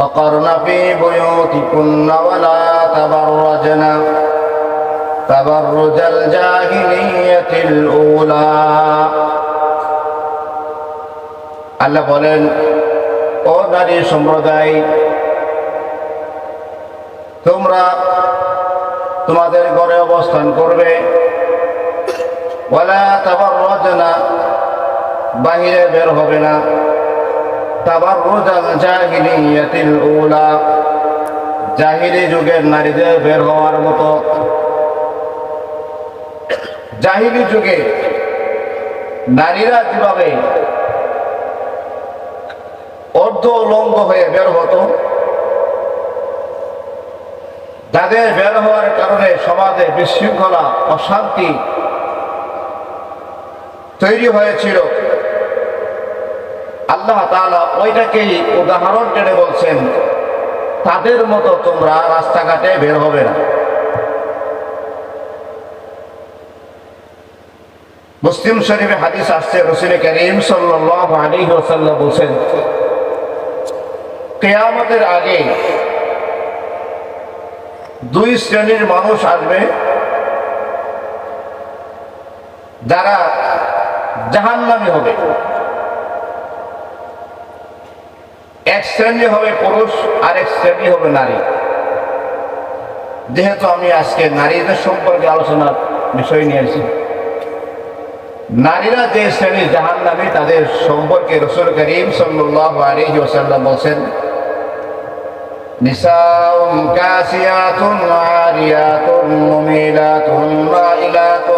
وقرن في بيوتكن ولا تبرجن تبرج الجاهلية الأولى আল্লাহ বলেন ও নারী সম্প্রদায় তোমরা তোমাদের ঘরে অবস্থান করবে ওয়ালা তাবাররাজনা বাহিরে বের হবে না তাবাররুজাল জাহিলিয়াতিল উলা। জাহিলি যুগের নারীদের বের হওয়ার মতো। জাহিলি যুগে নারীরা যেভাবে অর্ধ উলঙ্গ হয়ে বের হতো যাদের বের হওয়ার কারণে সমাজে বিশৃঙ্খলা, অশান্তি তৈরি হয়েছিল। আল্লাহ ওইটাকেই উদাহরণ টেনে বলছেন, তাদের মতো তোমরা রাস্তাঘাটে বের হবে না। মুসলিম শরীফে হাদিস আসছে, রসুল করিম বলছেন, কেয়ামতের আগে দুই শ্রেণির মানুষ আসবে, যারা জাহান্নামী হবে। এক শ্রেণী হবে পুরুষ আর এক শ্রেণী হবে নারী যেহেতু আমি আজকে নারীদের সম্পর্কে আলোচনার বিষয় নিয়েছি নারীরা যে শ্রেণীর জাহান নামী তাদের সম্পর্কে রসুল করিম সাল্লাহ আলহি ওসাল্লাম বলছেন نساء كاسيات عاريات مميلات مائلات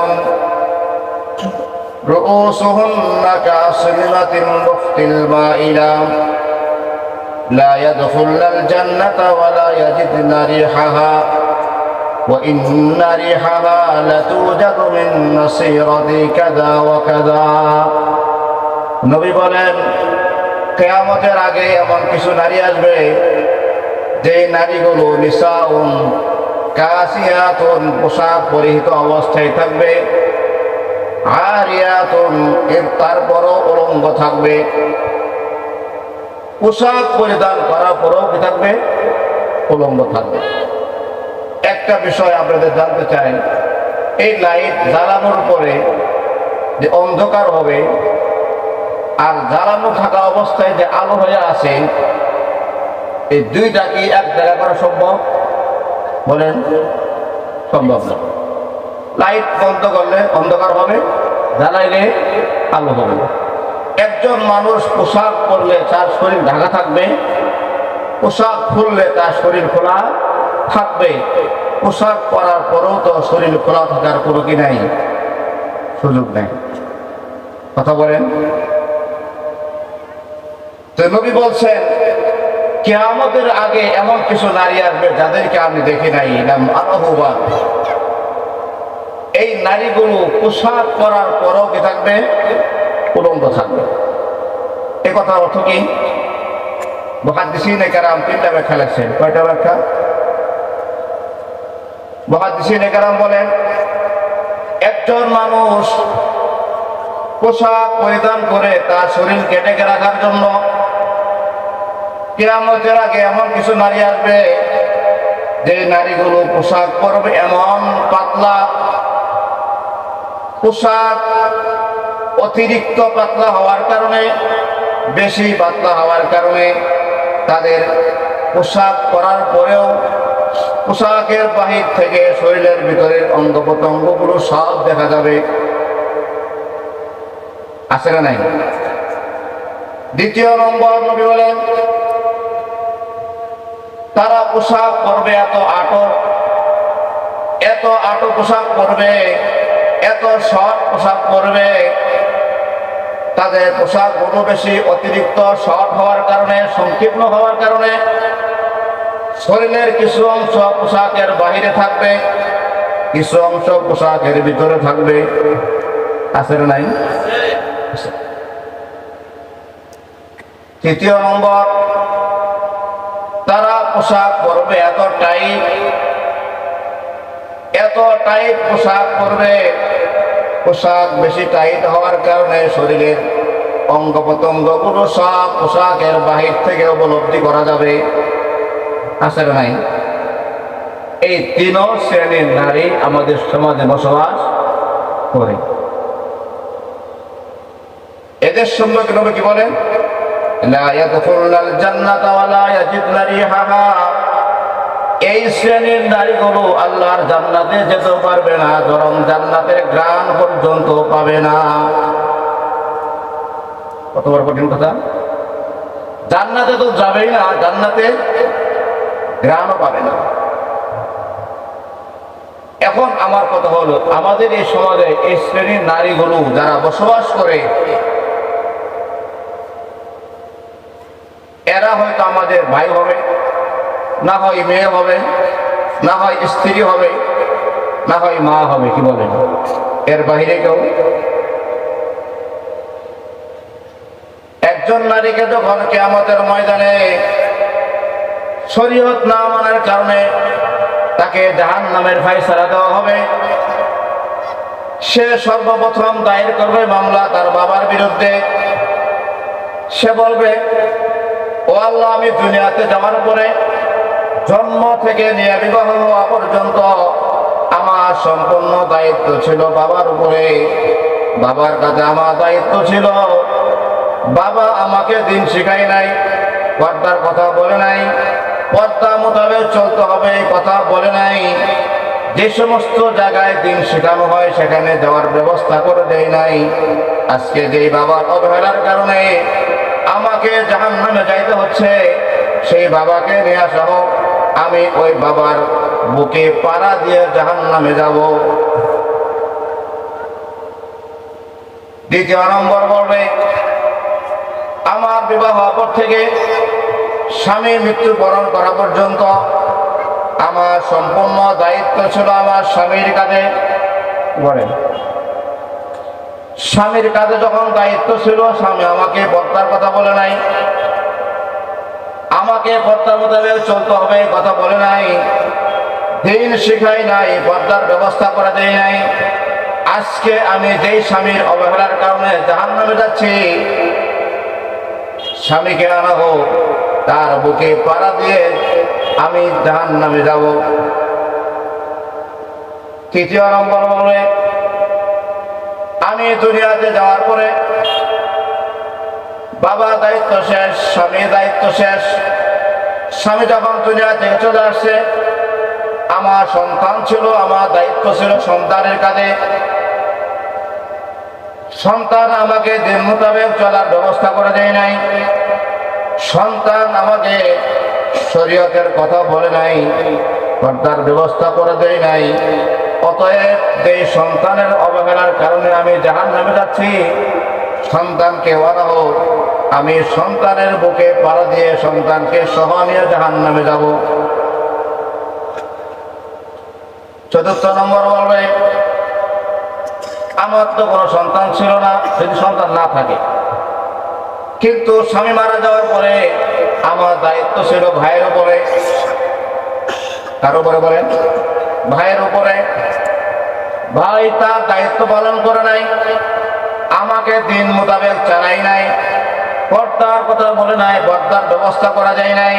رؤوسهن كأصلمة البخت المائلة لا يدخلن الجنة ولا يجدن ريحها وإن ريحها لتوجد من نصيرة كذا وكذا নবী বলেন কেয়ামতের আগে এমন কিছু নারী আসবে যে নারীগুলো নিসাউন কাসিয়াতুন পোশাক পরিহিত অবস্থায় থাকবে আরিয়াতুন এর তারপরও উলঙ্গ থাকবে পোশাক পরিধান করার পরেও কি থাকবে? উলঙ্গ থাকবে। একটা বিষয় আপনাদের জানতে চাই। এই লাইট জ্বালানোর পরে যে অন্ধকার হবে, আর জ্বালানো থাকা অবস্থায় যে আলো হয়ে আছে এই দুইটা কি এক জায়গা করা সম্ভব? বলেন, সম্ভব না। লাইট বন্ধ করলে অন্ধকার হবে, জ্বালাইলে আলো হবে। একজন মানুষ পোশাক পরলে তার শরীর ঢাকা থাকবে, পোশাক খুললে তার শরীর খোলা থাকবে, পোশাক পরার পরেও তো শরীর খোলা থাকার কোনো কি নাই, সুযোগ নেই। কথা বলেন। তো নবী বলছেন, কেয়ামতের আগে এমন কিছু নারী আসবে যাদেরকে আমি দেখি নাই, নাম আরহুবান এই নারীগুলো পোশাক পরার পরও কি থাকবে? উলঙ্গ থাকবে। কথার অর্থ কি? তিনটা ব্যাখ্যা কয়টা ব্যাখ্যা? বলেন, একজন মানুষ পোশাক পরিধান করে তার শরীর কেটে রাখার জন্য আগে এমন কিছু নারী আসবে, যে নারীগুলো পোশাক পরবে এমন পাতলা, পোশাক অতিরিক্ত পাতলা হওয়ার কারণে বেশি পাতলা হওয়ার কারণে তাদের পোশাক পরার পরেও পোশাকের বাহির থেকে শরীরের ভিতরের অঙ্গ প্রত্যঙ্গগুলো সব দেখা যাবে। আছে না নাই? দ্বিতীয় নম্বর নবী বলেন, তারা পোশাক করবে এত আটর, এত আটো পোশাক পরবে, এত শর্ট পোশাক পরবে তাদের পোশাকগুলো বেশি অতিরিক্ত শর্ট হওয়ার কারণে, সংকীর্ণ হওয়ার কারণে শরীরের কিছু অংশ পোশাকের বাহিরে থাকবে, কিছু অংশ পোশাকের ভিতরে থাকবে। আছে নাই? তৃতীয় নম্বর, তারা পোশাক পরবে এত টাইট এত টাইট পোশাক পরবে পোশাক বেশি টাইট হওয়ার কারণে শরীরের অঙ্গ প্রত্যঙ্গগুলো সব পোশাকের বাহির থেকে উপলব্ধি করা যাবে। আসে নাই? এই তিন শ্রেণির নারী আমাদের সমাজে বসবাস করে। এদের সম্পর্কে কি বলেন? জান্নাতা ওয়া লা ইয়াজিদুনা রিহাহা। এই শ্রেণির নারীগুলো আল্লাহর জান্নাতে যেতে পারবে না, বরং জান্নাতের গ্রাম পর্যন্ত পাবে না। কত বড় কঠিন কথা? জান্নাতে তো যাবেই না, জান্নাতে গ্রামও পাবে না। এখন আমার কথা হলো, আমাদের এই সমাজে এই শ্রেণির নারীগুলো যারা বসবাস করে, এরা হয়তো আমাদের ভাই হবে। না হয় মেয়ে হবে, না হয় স্ত্রী হবে, না হয় মা হবে, কি বলেন? এর বাহিরে কেউ? একজন নারীকে যখন কেয়ামতের ময়দানে শরীয়ত না মানার কারণে তাকে জাহান নামের ফাইসারা দেওয়া হবে, সে সর্বপ্রথম দায়ের করবে মামলা তার বাবার বিরুদ্ধে। সে বলবে, ও আল্লাহ, আমি দুনিয়াতে যাওয়ার পরে জন্ম থেকে নিয়ে বিবাহ হওয়া পর্যন্ত আমার সম্পূর্ণ দায়িত্ব ছিল বাবার উপরে। বাবার কাছে আমার দায়িত্ব ছিল। বাবা আমাকে দিন শিখাই নাই, পর্দার কথা বলে নাই। পর্দা মোতাবেক চলতে হবে কথা বলে নাই। যে সমস্ত জায়গায় দিন শেখানো হয় সেখানে যাওয়ার ব্যবস্থা করে দেয় নাই। আজকে যেই বাবার অবহেলার কারণে আমাকে জাহান নামে যাইতে হচ্ছে, সেই বাবাকে নিয়ে আসা হোক। আমি ওই বাবার বুকে পাড়া দিয়ে জাহান নামে যাব। দ্বিতীয় নম্বর বলবে আমার বিবাহ পর থেকে স্বামী মৃত্যুবরণ করা পর্যন্ত আমার সম্পূর্ণ দায়িত্ব ছিল আমার স্বামীর কাঁধে। বলেন। স্বামীর কাজে যখন দায়িত্ব ছিল স্বামী আমাকে পর্দার কথা বলে নাই। আমাকে পর্দার মোতাবেক চলতে হবে কথা বলে নাই। দিন শিখাই নাই, পর্দার ব্যবস্থা করে দেয় নাই। আজকে আমি যেই স্বামীর অবহেলার কারণে জাহান নামে যাচ্ছি, স্বামীকে আনা হোক, তার বুকে পাড়া দিয়ে আমি জাহান নামে যাব। তৃতীয় নম্বর বলবে আমি দুনিয়াতে যাওয়ার পরে বাবা দায়িত্ব শেষ, স্বামী দায়িত্ব শেষ। স্বামী যখন দুনিয়া থেকে চলে আসছে, আমার সন্তান ছিল, আমার দায়িত্ব ছিল সন্তানের কাঁধে। সন্তান আমাকে দিন মোতাবেক চলার ব্যবস্থা করে দেয় নাই। সন্তান আমাকে শরীয়তের কথা বলে নাই, পর্দার ব্যবস্থা করে দেয় নাই। অতএব এই সন্তানের অবহেলার কারণে আমি জাহান নামে যাচ্ছি। সন্তানকে ওরা হোক, আমি সন্তানের বুকে পাড়া দিয়ে সন্তানকে সহ নিয়ে জাহান নামে যাব। চতুর্থ নম্বর বলবে, আমার তো কোনো সন্তান ছিল না, যদি সন্তান না থাকে। কিন্তু স্বামী মারা যাওয়ার পরে আমার দায়িত্ব ছিল ভাইয়ের উপরে। কার উপরে বলেন? ভাইয়ের উপরে। ভাই তার দায়িত্ব পালন করে নাই। আমাকে দিন মোতাবেক চালাই নাই, পর্দার কথা বলে নাই, পর্দার ব্যবস্থা করা যায় নাই।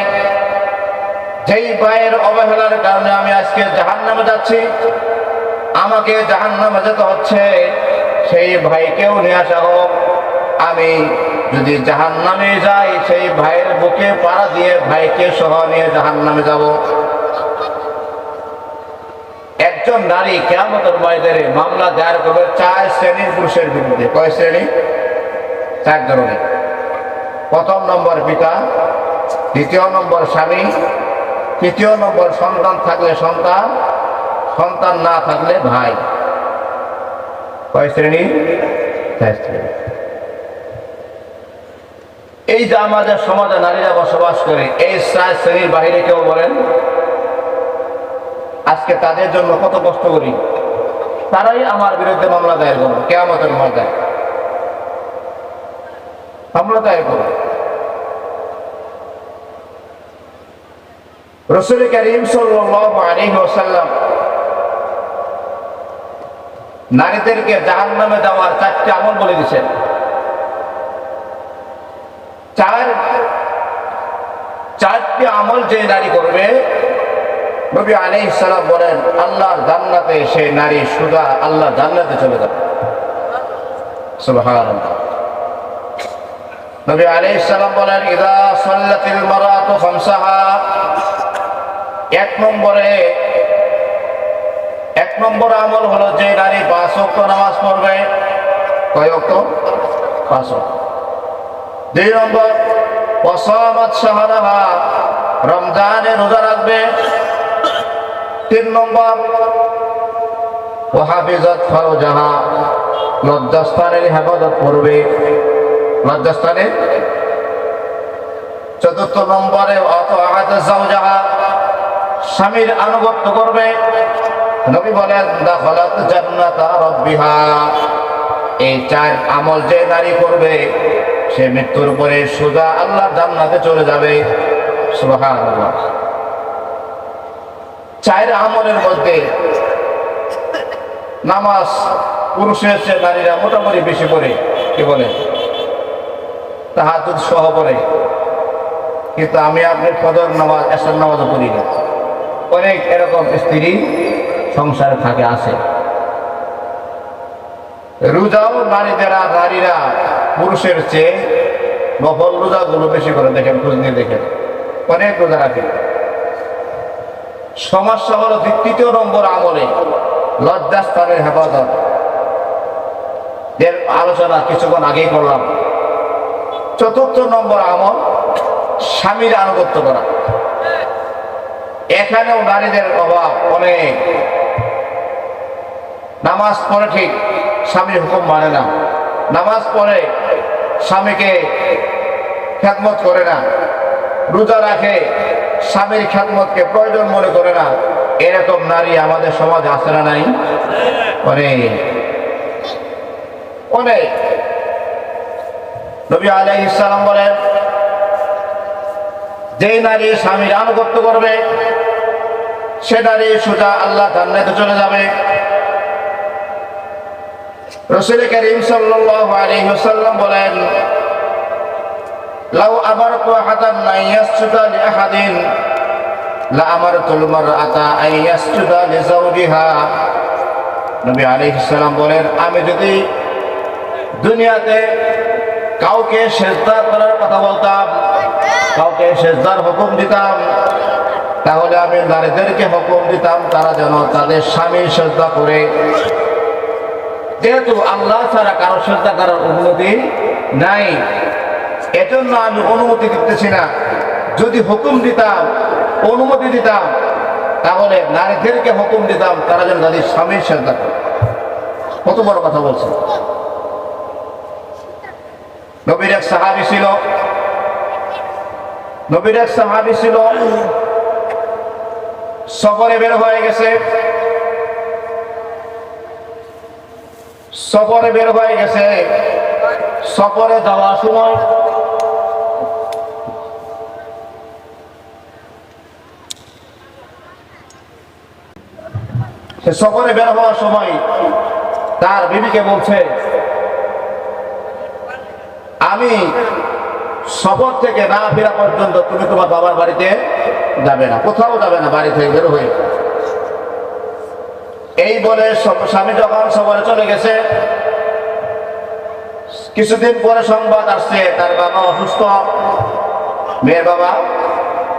যেই ভাইয়ের অবহেলার কারণে আমি আজকে জাহান নামে যাচ্ছি, আমাকে জাহান নামে যেতে হচ্ছে, সেই ভাইকেও নিয়ে আসা হোক। আমি যদি জাহান নামে যাই, সেই ভাইয়ের বুকে পাড়া দিয়ে ভাইকে সহ নিয়ে জাহান নামে যাব। একজন নারী কেমতের ময়দানে মামলা দায়ের করবে চার শ্রেণির পুরুষের বিরুদ্ধে। কয় শ্রেণি? চার ধরনের। প্রথম নম্বর পিতা, দ্বিতীয় নম্বর স্বামী, তৃতীয় নম্বর সন্তান থাকলে সন্তান সন্তান না থাকলে ভাই। কয় শ্রেণি? চার শ্রেণি। এই যে আমাদের সমাজে নারীরা বসবাস করে, এই চার শ্রেণির বাহিরে কেউ বলেন আজকে তাদের জন্য কত কষ্ট করি। তারাই আমার বিরুদ্ধে মামলা দায়ের করবে, কেয়ামতের ময়দায় মামলা দায়ের করবে। রসুল করিম ওয়াসাল্লাম নারীদেরকে জাহান নামে যাওয়ার চারটি আমল বলে দিচ্ছেন চার চারটি আমল যে নারী করবে নবী আলাইহিস সালাম বলেন, আল্লাহর জান্নাতে সেই নারী সুদা আল্লাহ জান্নাতে চলে যাবে। নবী বলেন এক নম্বরে, এক নম্বর আমল হলো যে নারী নামাজ পড়বে। দুই নম্বর রমজানে রোজা রাখবে। তিন নম্বর। ওয়াহাফিজাত ফারজাহা লজ্জাস্থানের হেফাজত করবে। লজ্জাস্থানের চতুর্থ নম্বরে, অত জাওজাহা স্বামীর আনুগত্য করবে। নবী বলেন, দাখলাত জান্নাতা এই চার আমল যে নারী করবে, সে মৃত্যুর পরে সোজা আল্লাহ জান্নাতে চলে যাবে। সুবহানাল্লাহ। চার আমলের মধ্যে নামাজ পুরুষের চেয়ে নারীরা মোটামুটি বেশি পড়ে, কি বলে? তাহাজুদ সহ পড়ে। কিন্তু আমি আপনি ফজর নামাজ এসর নামাজও পড়ি না। অনেক এরকম স্ত্রী সংসারে থাকে আছে রোজাও নারীদেরা, নারীরা পুরুষের চেয়ে নফল রোজাগুলো বেশি করে দেখেন, খোঁজ নিয়ে দেখেন। অনেক রোজা রাখে সমস্যা হলো তৃতীয় নম্বর আমলে লজ্জাস্থানের হেফাজত। এর আলোচনা কিছুক্ষণ আগেই করলাম। চতুর্থ নম্বর আমল, স্বামীর আনুগত্য করা। এখানেও নারীদের অভাব অনেক। নামাজ পড়ে ঠিক স্বামীর হুকুম মানে না। নামাজ পড়ে স্বামীকে খ্যাতমত করে না। রোজা রাখে স্বামীর খ্যাতমতকে প্রয়োজন মনে করে না। এরকম নারী আমাদের সমাজে আছে না নাই? যে নারী স্বামীর আনুগত্য করবে, সে নারী সোজা আল্লাহ জান্নাতে চলে যাবে। রসুল করিম ওয়াসাল্লাম বলেন লাউ আমারতু আহাদান লা ইয়াসজুদা লিআহাদিন। লা আমারতুল মারআতা আন ইয়াসজুদা লিজাওজিহা নবী আলাইহিস সালাম বলেন, আমি যদি দুনিয়াতে কাউকে সেজদা করার কথা বলতাম, কাউকে সেজদার হুকুম দিতাম, তাহলে আমি নারীদেরকে হুকুম দিতাম, তারা যেন তাদের স্বামী সেজদা করে। যেহেতু আল্লাহ ছাড়া কারও শ্রদ্ধা করার অনুমতি নাই এজন্য আমি অনুমতি দিতেছি না। যদি হুকুম দিতাম, অনুমতি দিতাম, তাহলে নারীদেরকে হুকুম দিতাম, তারা যেন তাদের স্বামীর শ্রদ্ধা কত বড় কথা বলছে নবীর এক সাহাবি ছিল। নবীর এক সাহাবি ছিল। সফরে বের হয়ে গেছে। সফরে বের হয়ে গেছে। সফরে যাওয়ার সময় সে সফরে বের হওয়ার সময় তার বিবিকে বলছে, আমি সফর থেকে না ফেরা পর্যন্ত তুমি তোমার বাবার বাড়িতে যাবে না, কোথাও যাবে না, বাড়ি থেকে বের হয়ে। এই বলে স্বামী যখন সফরে চলে গেছে, কিছুদিন পরে সংবাদ আসছে, তার বাবা অসুস্থ, মেয়ের বাবা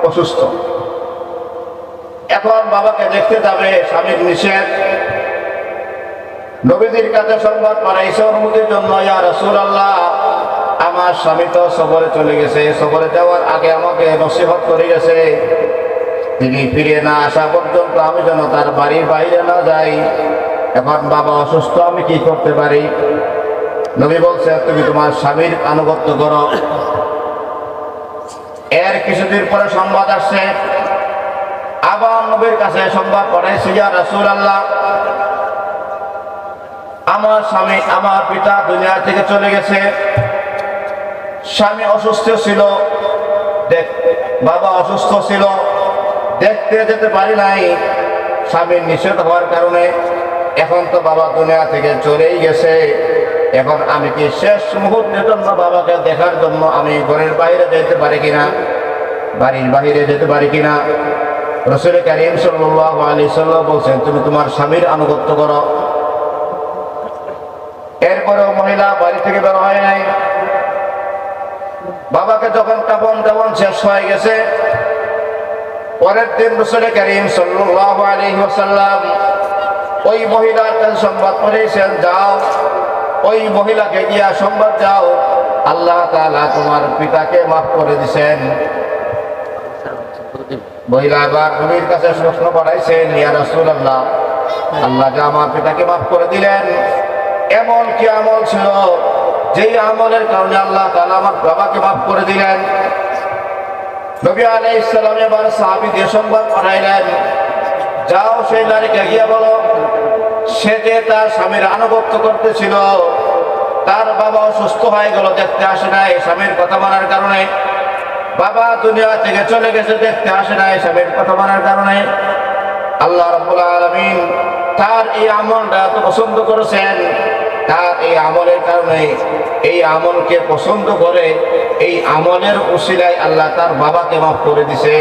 অসুস্থ। এখন বাবাকে দেখতে যাবে স্বামীর নিষেধ নবীদের কাছে সংবাদ পাঠাইছে অনুমতির জন্য, ইয়া রসুল আল্লাহ আমার স্বামী তো সফরে চলে গেছে, সফরে যাওয়ার আগে আমাকে নসিহত করে গেছে তিনি ফিরে না আসা পর্যন্ত আমি যেন তার বাড়ির বাইরে না যাই। এখন বাবা অসুস্থ, আমি কি করতে পারি? নবী বলছে তুমি তোমার স্বামীর আনুগত্য করো। এর কিছুদিন পরে সংবাদ আসছে আবার নবীর কাছে সংবাদ পড়াইছে ইয়া রাসূল আল্লাহ আমার স্বামী আমার পিতা দুনিয়া থেকে চলে গেছে। স্বামী অসুস্থ ছিল। বাবা অসুস্থ ছিল। দেখতে যেতে পারি নাই। স্বামীর নিষেধ হওয়ার কারণে এখন তো বাবা দুনিয়া থেকে চলেই গেছে। এখন আমি কি শেষ মুহূর্তের জন্য বাবাকে দেখার জন্য আমি ঘরের বাইরে যেতে পারি কিনা? বাড়ির বাহিরে যেতে পারি কিনা? রসুল করিম সাল্লাহ সাল্লাম বলছেন, তুমি তোমার স্বামীর আনুগত্য করো। এরপরেও মহিলা বাড়ি থেকে বের হয় নাই। বাবাকে যখন কাপন দাপন শেষ হয়ে গেছে, পরের দিন রসুল করিম সাল্লাহ আলী ওসাল্লাম ওই মহিলার কাছে সংবাদ পড়েছেন যাও, ওই মহিলাকে গিয়া সংবাদ যাও আল্লাহ তোমার পিতাকে মাফ করে দিছেন। মহিলা আবার নবীর কাছে প্রশ্ন করাইছেন ইয়া রাসূল আল্লাহ আল্লাহ যে আমার পিতাকে মাফ করে দিলেন, এমন কি আমল ছিল যেই আমলের কারণে আল্লাহ তাআলা আমার বাবাকে মাফ করে দিলেন? নবী আলাইহিস সালাম এবার সাহাবীদের সংবাদ পাঠাইলেন, যাও সেই নারীকে গিয়ে বলো, সে যে তার স্বামীর আনুগত্য করতেছিল, তার বাবা অসুস্থ হয়ে গেল, দেখতে আসে নাই স্বামীর কথা মানার কারণে। বাবা দুনিয়া থেকে চলে গেছে, দেখতে আসে না এসবের কথা মানার কারণে। আল্লাহ রব্বুল আলমিন তার এই আমলটা এত পছন্দ করেছেন। তার এই আমলের কারণে এই আমলকে পছন্দ করে এই আমলের উশিলায় আল্লাহ তার বাবাকে মাফ করে দিছে।